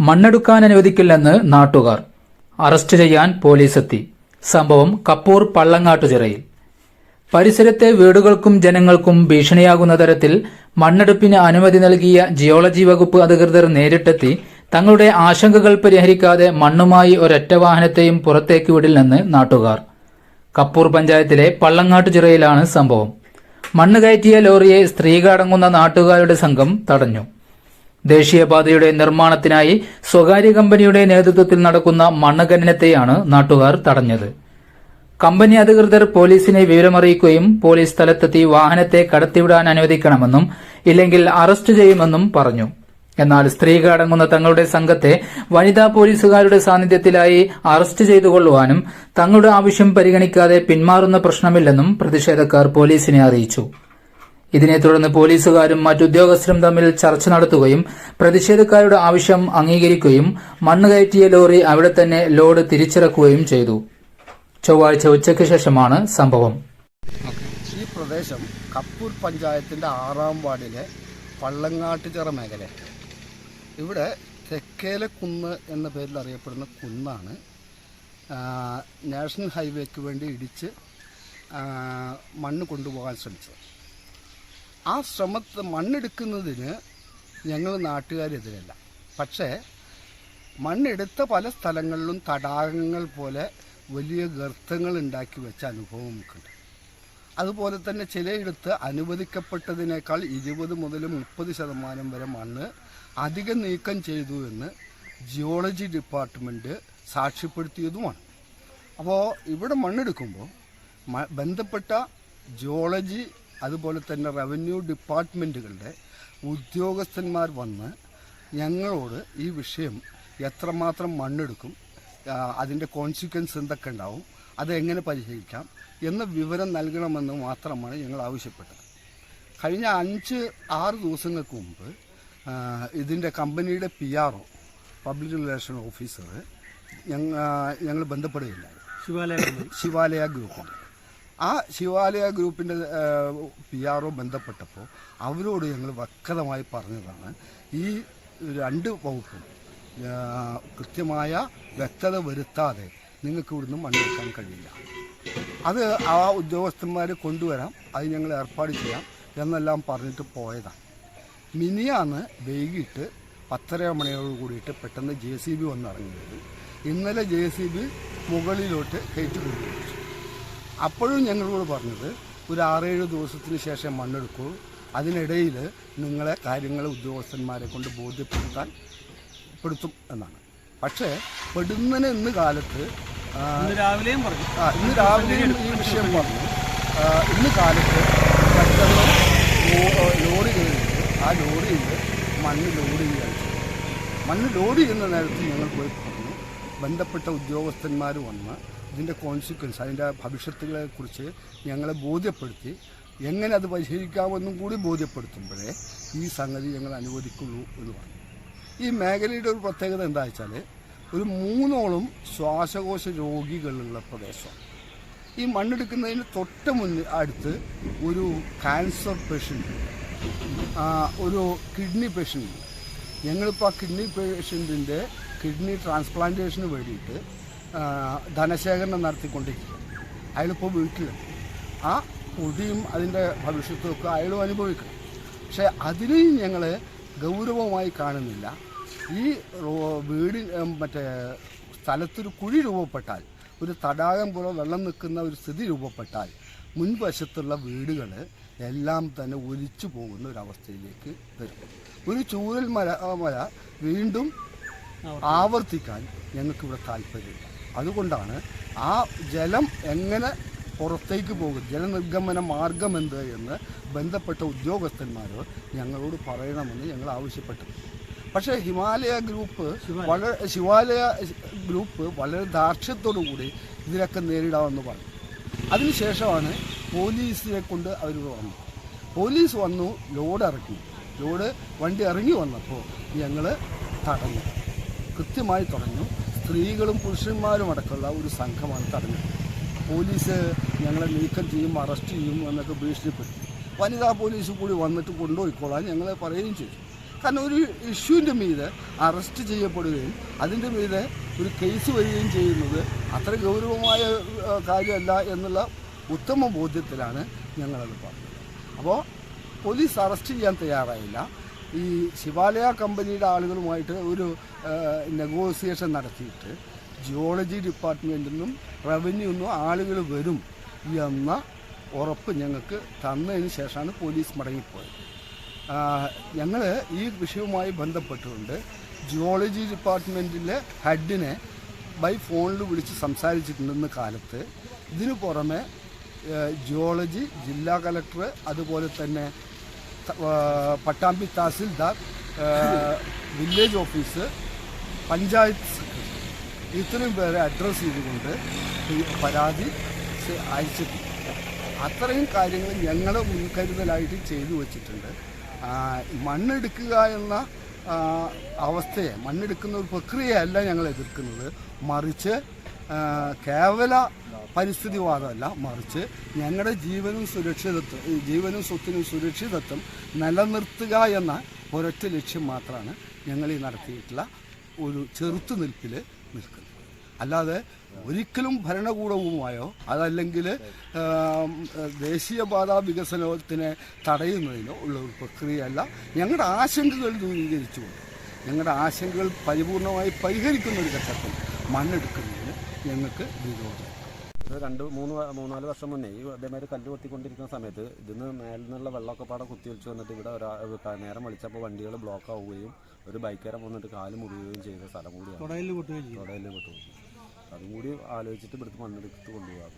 മണ്ണെടുക്കാൻ അനുവദിക്കില്ലെന്ന് നാട്ടുകാർ. അറസ്റ്റ് ചെയ്യാൻ പോലീസെത്തി. സംഭവം കപ്പൂർ പള്ളങ്ങാട്ടുചിറയിൽ പരിസരത്തെ വീടുകൾക്കും ജനങ്ങൾക്കും ഭീഷണിയാകുന്ന തരത്തിൽ മണ്ണെടുപ്പിന് അനുമതി നൽകിയ ജിയോളജി വകുപ്പ് അധികൃതർ നേരിട്ടെത്തി. തങ്ങളുടെ ആശങ്കകൾ പരിഹരിക്കാതെ മണ്ണുമായി ഒരൊറ്റ വാഹനത്തെയും പുറത്തേക്ക് വിടില്ലെന്ന് നാട്ടുകാർ. കപ്പൂർ പഞ്ചായത്തിലെ പള്ളങ്ങാട്ടുചിറയിലാണ് സംഭവം. മണ്ണ് കയറ്റിയ ലോറിയെ സ്ത്രീകളടങ്ങുന്ന നാട്ടുകാരുടെ സംഘം തടഞ്ഞു. ദേശീയപാതയുടെ നിർമ്മാണത്തിനായി സ്വകാര്യ കമ്പനിയുടെ നേതൃത്വത്തിൽ നടക്കുന്ന മണ്ണ് ഖനനത്തെയാണ് നാട്ടുകാർ തടഞ്ഞത്. കമ്പനി അധികൃതർ പോലീസിനെ വിവരമറിയിക്കുകയും പോലീസ് സ്ഥലത്തെത്തി വാഹനത്തെ കടത്തിവിടാൻ അനുവദിക്കണമെന്നും ഇല്ലെങ്കിൽ അറസ്റ്റ് ചെയ്യുമെന്നും പറഞ്ഞു. എന്നാൽ സ്ത്രീകൾ അടങ്ങുന്ന തങ്ങളുടെ സംഘത്തെ വനിതാ പോലീസുകാരുടെ സാന്നിധ്യത്തിലായി അറസ്റ്റ് ചെയ്തുകൊള്ളുവാനും തങ്ങളുടെ ആവശ്യം പരിഗണിക്കാതെ പിന്മാറുന്ന പ്രശ്നമില്ലെന്നും പ്രതിഷേധക്കാർ പോലീസിനെ അറിയിച്ചു. ഇതിനെ തുടർന്ന് പോലീസുകാരും മറ്റുദ്യോഗസ്ഥരും തമ്മിൽ ചർച്ച നടത്തുകയും പ്രതിഷേധക്കാരുടെ ആവശ്യം അംഗീകരിക്കുകയും മണ്ണ് കയറ്റിയ ലോറി അവിടെ തന്നെ ലോഡ് തിരിച്ചിറക്കുകയും ചെയ്തു. ചൊവ്വാഴ്ച ഉച്ചയ്ക്ക് ശേഷമാണ് സംഭവം. ഈ പ്രദേശം കപ്പൂർ പഞ്ചായത്തിന്റെ ആറാം വാർഡിലെ പള്ളങ്ങാട്ടുചിറ മേഖല. ഇവിടെ തെക്കേലെ കുന്ന് എന്ന പേരിൽ അറിയപ്പെടുന്ന കുന്നാണ് നാഷണൽ ഹൈവേക്ക് വേണ്ടി ഇടിച്ച് മണ്ണ് കൊണ്ടുപോകാൻ ശ്രമിച്ചത്. ആ ശ്രമത്തെ മണ്ണെടുക്കുന്നതിന് ഞങ്ങൾ നാട്ടുകാരെതിരല്ല. പക്ഷേ മണ്ണെടുത്ത പല സ്ഥലങ്ങളിലും തടാകങ്ങൾ പോലെ വലിയ ഗർത്തങ്ങൾ ഉണ്ടാക്കി വെച്ച അനുഭവം നമുക്കുണ്ട്. അതുപോലെ തന്നെ ചിലയിടത്ത് അനുവദിക്കപ്പെട്ടതിനേക്കാൾ ഇരുപത് മുതൽ മുപ്പത് ശതമാനം വരെ മണ്ണ് അധികം നീക്കം ചെയ്തു എന്ന് ജിയോളജി ഡിപ്പാർട്ട്മെന്റ് സാക്ഷ്യപ്പെടുത്തിയതുമാണ്. അപ്പോൾ ഇവിടെ മണ്ണെടുക്കുമ്പോൾ ബന്ധപ്പെട്ട ജിയോളജി അതുപോലെ തന്നെ റവന്യൂ ഡിപ്പാർട്ട്മെന്റുകളുടെ ഉദ്യോഗസ്ഥന്മാർ വന്ന് ഞങ്ങളോട് ഈ വിഷയം എത്രമാത്രം മണ്ണെടുക്കും അതിന്റെ കോൺസിക്വൻസ് എന്തൊക്കെ ഉണ്ടാവും അതെങ്ങനെ പരിഹരിക്കാം എന്ന വിവരം നൽകണമെന്ന് മാത്രമാണ് ഞങ്ങൾ ആവശ്യപ്പെട്ടത്. കഴിഞ്ഞ അഞ്ച് ആറ് ദിവസങ്ങൾക്ക് മുമ്പ് ഇതിന്റെ കമ്പനിയുടെ P R O public relation officer ഞങ്ങൾ ബന്ധപ്പെടുകയില്ല ശിവാലയ ശിവാലയ ഗ്രൂപ്പുണ്ട് ആ ശിവാലയ ഗ്രൂപ്പിന്റെ പി ആർ ഒ ബന്ധപ്പെട്ടപ്പോൾ അവരോട് ഞങ്ങൾ വ്യക്തമായി പറഞ്ഞതാണ്. ഈ രണ്ട് വകുപ്പും കൃത്യമായ വ്യക്തത വരുത്താതെ നിങ്ങൾക്ക് ഇവിടുന്ന് മണ്ണെടുക്കാൻ കഴിയില്ല. അത് ആ ഉദ്യോഗസ്ഥന്മാരെ കൊണ്ടുവരാം അത് ഞങ്ങൾ ഏർപ്പാട് ചെയ്യാം എന്നെല്ലാം പറഞ്ഞിട്ട് പോയതാണ്. മിനിയാന്ന് വൈകിട്ട് പത്തര മണിയോട് കൂടിയിട്ട് പെട്ടെന്ന് ജെ സി ബി വന്നിറങ്ങിയത് ഇന്നലെ ജെ സി ബി മുകളിലോട്ട് കയറ്റി കൊണ്ടുപോയി അപ്പോഴും ഞങ്ങളോട് പറഞ്ഞത് ഒരു ആറേഴ് ദിവസത്തിന് ശേഷം മണ്ണെടുക്കൂ. അതിനിടയിൽ നിങ്ങളെ കാര്യങ്ങൾ ഉദ്യോഗസ്ഥന്മാരെ കൊണ്ട് ബോധ്യപ്പെടുത്താൻ പെടുത്തും എന്നാണ്. പക്ഷേ പെടുന്നതിന് ഇന്ന് കാലത്ത് രാവിലെയും പറഞ്ഞു. ആ, ഇന്ന് രാവിലെയും ഈ വിഷയം പറഞ്ഞു. ഇന്ന് കാലത്ത് പെട്ടെന്ന് ലോ- ലോറി കയറിയിട്ട് ആ ലോറിയിൽ മണ്ണ് ലോഡ് ചെയ്യാൻ മണ്ണ് ലോഡ് ചെയ്യുന്ന നേരത്ത് ഞങ്ങൾ പോയി പറഞ്ഞു. ബന്ധപ്പെട്ട ഉദ്യോഗസ്ഥന്മാർ വന്ന് ഇതിന്റെ കോൺസിക്വൻസ് അതിന്റെ ഭവിഷ്യത്തുകളെ കുറിച്ച് ഞങ്ങളെ ബോധ്യപ്പെടുത്തി എങ്ങനെ അത് പരിഹരിക്കാമെന്നും കൂടി ബോധ്യപ്പെടുത്തുമ്പോഴേ ഈ സംഗതി ഞങ്ങൾ അനുവദിക്കുള്ളൂ എന്ന് പറഞ്ഞു. ഈ മേഖലയുടെ ഒരു പ്രത്യേകത എന്താ വെച്ചാൽ ഒരു മൂന്നോളം ശ്വാസകോശ രോഗികളുള്ള പ്രദേശം. ഈ മണ്ണെടുക്കുന്നതിന് തൊട്ട് മുന്നിൽ അടുത്ത് ഒരു ക്യാൻസർ പേഷ്യന്റ് ഒരു കിഡ്നി പേഷ്യന്റ് ഞങ്ങളിപ്പോൾ ആ കിഡ്നി പേഷ്യന്റിന്റെ കിഡ്നി ട്രാൻസ്പ്ലാന്റേഷന് വേണ്ടിയിട്ട് ധനശേഖരണം നടത്തിക്കൊണ്ടിരിക്കുക. അയാളിപ്പോൾ വീട്ടിലുണ്ട് ആ പൊടിയും അതിന്റെ ഭവിഷ്യത്തും ഒക്കെ അയാളും അനുഭവിക്കണം. പക്ഷേ അതിനെയും ഞങ്ങൾ ഗൗരവമായി കാണുന്നില്ല. ഈ വീട് മറ്റേ സ്ഥലത്തൊരു കുഴി രൂപപ്പെട്ടാൽ ഒരു തടാകം പോലെ വെള്ളം നിൽക്കുന്ന ഒരു സ്ഥിതി രൂപപ്പെട്ടാൽ മുൻവശത്തുള്ള വീടുകൾ എല്ലാം തന്നെ ഒലിച്ചു പോകുന്ന ഒരവസ്ഥയിലേക്ക് വരും. ഒരു ചൂരൽ മല മല വീണ്ടും ആവർത്തിക്കാൻ ഞങ്ങൾക്കിവിടെ താല്പര്യമില്ല. അതുകൊണ്ടാണ് ആ ജലം എങ്ങനെ പുറത്തേക്ക് പോകും ജലനിർഗമന മാർഗം എന്ത് എന്ന് ബന്ധപ്പെട്ട ഉദ്യോഗസ്ഥന്മാർ ഞങ്ങളോട് പറയണമെന്ന് ഞങ്ങൾ ആവശ്യപ്പെട്ടു. പക്ഷേ ഹിമാലയ ഗ്രൂപ്പ് വളരെ ശിവാലയ ഗ്രൂപ്പ് വളരെ ദാർഢ്യത്തോടു കൂടി ഇതിനൊക്കെ നേരിടാമെന്ന് പറഞ്ഞു. അതിനുശേഷമാണ് പോലീസിനെ കൊണ്ട് അവർ വന്നു പോലീസ് വന്നു ലോഡ് ഇറക്കി. ലോഡ് വണ്ടി ഇറങ്ങി വന്നപ്പോൾ ഞങ്ങൾ തടഞ്ഞു. കൃത്യമായി തടഞ്ഞു. സ്ത്രീകളും പുരുഷന്മാരും അടക്കമുള്ള ഒരു സംഘമാണ് തടഞ്ഞത്. പോലീസ് ഞങ്ങളെ നീക്കം ചെയ്യും അറസ്റ്റ് ചെയ്യും എന്നൊക്കെ ഭീഷണിപ്പെടുത്തി. വനിതാ പോലീസ് കൂടി വന്നിട്ട് കൊണ്ടുപോയിക്കോളാൻ ഞങ്ങളെ പറയുകയും ചെയ്തു. കാരണം ഒരു ഇഷ്യൂവിന്റെ മീതെ അറസ്റ്റ് ചെയ്യപ്പെടുകയും അതിന്റെ മീതെ ഒരു കേസ് വരികയും ചെയ്യുന്നത് അത്ര ഗൗരവമായ കാര്യമല്ല എന്നുള്ള ഉത്തമ ബോധ്യത്തിലാണ് ഞങ്ങളത് പറഞ്ഞത്. അപ്പോൾ പോലീസ് അറസ്റ്റ് ചെയ്യാൻ തയ്യാറായില്ല. ഈ ശിവാലയ കമ്പനിയുടെ ആളുകളുമായിട്ട് ഒരു നെഗോസിയേഷൻ നടത്തിയിട്ട് ജിയോളജി ഡിപ്പാർട്ട്മെന്റിൽ നിന്നും റവന്യൂ നിന്നും ആളുകൾ വരും എന്ന ഉറപ്പ് ഞങ്ങൾക്ക് തന്നതിന് ശേഷമാണ് പോലീസ് മടങ്ങിപ്പോയത്. ഞങ്ങൾ ഈ വിഷയവുമായി ബന്ധപ്പെട്ടുകൊണ്ട് ജിയോളജി ഡിപ്പാർട്ട്മെന്റിലെ ഹെഡിനെ ബൈ ഫോണിൽ വിളിച്ച് സംസാരിച്ചിട്ടുണ്ടെന്ന കാലത്ത് ഇതിനു പുറമെ ജിയോളജി ജില്ലാ കലക്ടർ അതുപോലെ തന്നെ Pattambi tahsildar village office panchayat secretary. ഇത്രയും പേരെ അഡ്രസ്സ് ചെയ്തുകൊണ്ട് ഈ പരാതി അയച്ചിട്ടുണ്ട്. അത്രയും കാര്യങ്ങൾ ഞങ്ങൾ മുൻകരുതലായിട്ട് ചെയ്തു വച്ചിട്ടുണ്ട്. മണ്ണെടുക്കുക എന്ന അവസ്ഥയെ മണ്ണെടുക്കുന്ന ഒരു പ്രക്രിയയല്ല ഞങ്ങൾ എതിർക്കുന്നത്. മറിച്ച് കേവല പരിസ്ഥിതിവാദമല്ല മറിച്ച് ഞങ്ങളുടെ ജീവനും സുരക്ഷിതത്വം ജീവനും സ്വത്തിനും സുരക്ഷിതത്വം നിലനിർത്തുക എന്ന ഒരൊറ്റ ലക്ഷ്യം മാത്രമാണ് ഞങ്ങൾ ഈ നടത്തിയിട്ടുള്ള ഒരു ചെറുത്തുനിൽപ്പിൽ നിൽക്കുന്നത്. അല്ലാതെ ഒരിക്കലും ഭരണകൂടവുമായോ അതല്ലെങ്കിൽ ദേശീയപാത വികസനത്തിനെ തടയുന്നതിനോ ഉള്ള ഒരു പ്രക്രിയയല്ല ഞങ്ങളുടെ ആശങ്കകൾ ദൂരീകരിച്ചുകൊണ്ട്. ഞങ്ങളുടെ ആശങ്കകൾ പരിപൂർണമായി പരിഹരിക്കുന്ന ഒരു ഘട്ടത്തിൽ മണ്ണെടുക്കുന്നതിന് ഞങ്ങൾക്ക് വിരോധം. രണ്ട് മൂന്ന് മൂന്നാൽ വർഷം മുന്നേ ഈ അതേമാതിരി കല്ല് കൊത്തിക്കൊണ്ടിരിക്കുന്ന സമയത്ത് ഇതിന്ന് മേലിൽ നിന്നുള്ള വെള്ളമൊക്കെ പാടെ കുത്തി വെച്ച് വന്നിട്ട് ഇവിടെ ഒരാ നേരം വിളിച്ചപ്പോൾ വണ്ടികൾ ബ്ലോക്ക് ആവുകയും ഒരു ബൈക്കാരൻ വന്നിട്ട് കാൽ മുറിയുകയും ചെയ്ത സ്ഥലം കൂടിയാണ്. തുടയിൽ പൊട്ടുകയും അതും കൂടി ആലോചിച്ചിട്ട് ഇവിടുത്തെ മണ്ണെടുത്ത് കൊണ്ടുപോകാം.